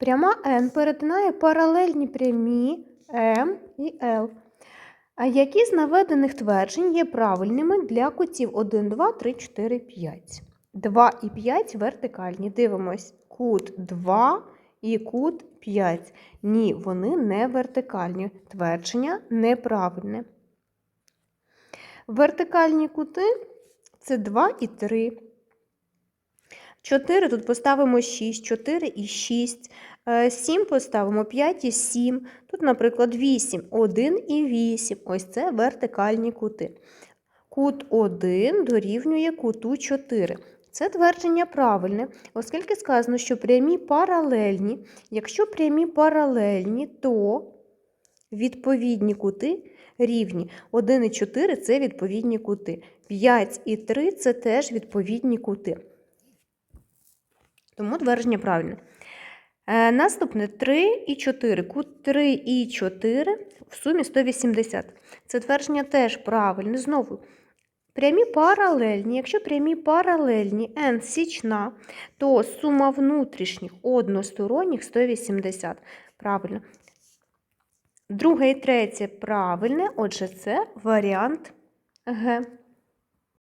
Пряма N перетинає паралельні прямі М і L. Які з наведених тверджень є правильними для кутів 1, 2, 3, 4, 5? 2 і 5 вертикальні. Дивимось. Кут 2 і кут 5. Ні, вони не вертикальні. Твердження неправильне. Вертикальні кути це 2 і 3. 4 тут поставимо 6, 4 і 6. 7 поставимо 5 і 7. Тут, наприклад, 8, 1 і 8. Ось це вертикальні кути. Кут 1 дорівнює куту 4. Це твердження правильне, оскільки сказано, що прямі паралельні. Якщо прямі паралельні, то відповідні кути рівні. 1 і 4 це відповідні кути. 5 і 3 це теж відповідні кути. Тому твердження правильне. Е, наступне 3 і 4. Кут 3 і 4 в сумі 180. Це твердження теж правильне. Знову, прямі паралельні. Якщо прямі паралельні n січна, то сума внутрішніх односторонніх 180. Правильно. Друге і третє правильне, отже, це варіант Г.